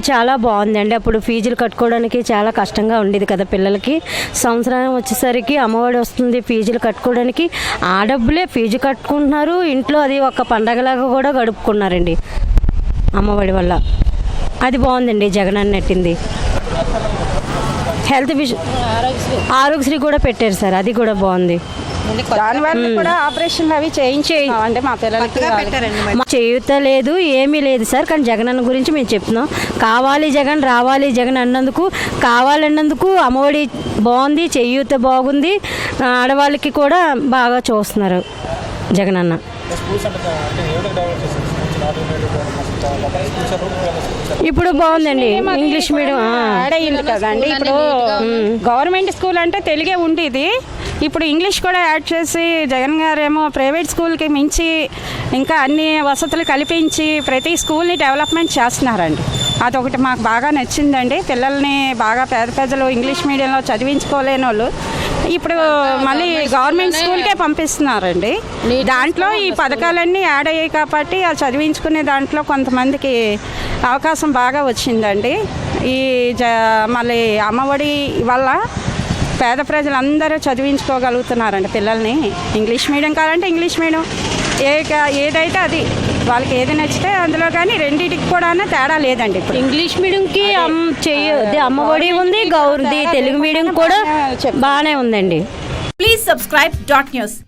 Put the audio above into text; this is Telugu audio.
చాలా బాగుందండి. అప్పుడు ఫీజులు కట్టుకోవడానికి చాలా కష్టంగా ఉండేది కదా పిల్లలకి. సంవత్సరం వచ్చేసరికి అమ్మఒడి వస్తుంది ఫీజులు కట్టుకోవడానికి. ఆ డబ్బులే ఫీజు కట్టుకుంటున్నారు. ఇంట్లో అది ఒక పండగలాగా కూడా గడుపుకున్నారండి అమ్మఒడి వల్ల. అది బాగుందండి జగన్ నెట్టింది హెల్త్ విషయం ఆరోగ్యశ్రీ కూడా పెట్టారు సార్ అది కూడా బాగుంది. దానివల్ల కూడా ఆపరేషన్లు అవి చేయించే అంటే మా పిల్లలకి మా చేయూత లేదు ఏమీ లేదు సార్ కానీ జగన్ అన్న గురించి మేము చెప్తున్నాం. కావాలి జగన్ రావాలి జగన్ అన్నందుకు కావాలన్నందుకు అమ్మఒడి బాగుంది చేయూత బాగుంది. ఆడవాళ్ళకి కూడా బాగా చూస్తున్నారు జగన్ అన్న. ఇప్పుడు బాగుందండి. English medium. యాడ్ కదండి. ఇప్పుడు గవర్నమెంట్ స్కూల్ అంటే తెలుగే ఉండేది. ఇప్పుడు ఇంగ్లీష్ కూడా యాడ్ చేసి జగన్ గారు ఏమో ప్రైవేట్ స్కూల్కి మించి ఇంకా అన్ని వసతులు కల్పించి ప్రతి స్కూల్ని డెవలప్మెంట్ చేస్తున్నారండి. అదొకటి మాకు బాగా నచ్చిందండి. పిల్లల్ని బాగా పేద ప్రజలు ఇంగ్లీష్ మీడియంలో చదివించుకోలేని వాళ్ళు ఇప్పుడు మళ్ళీ గవర్నమెంట్ స్కూల్కే పంపిస్తున్నారండి. దాంట్లో ఈ పథకాలన్నీ యాడ్ అయ్యాయి కాబట్టి ఆ చదివించుకునే దాంట్లో కొంతమందికి అవకాశం బాగా వచ్చిందండి. ఈ జ మళ్ళీ అమ్మఒడి వల్ల పేద ప్రజలందరూ చదివించుకోగలుగుతున్నారండి పిల్లల్ని. ఇంగ్లీష్ మీడియం కావాలంటే ఇంగ్లీష్ మీడియం. ఏ కా- ఏదైతే అది వాళ్ళకి ఏది నచ్చితే అందులో కానీ రెండింటికి కూడా తేడా లేదండి ఇప్పుడు. ఇంగ్లీష్ మీడియంకి అమ్ చెయ్యి అమ్మఒడి ఉంది గౌరది తెలుగు మీడియం కూడా బాగానే ఉందండి. Please subscribe dot news.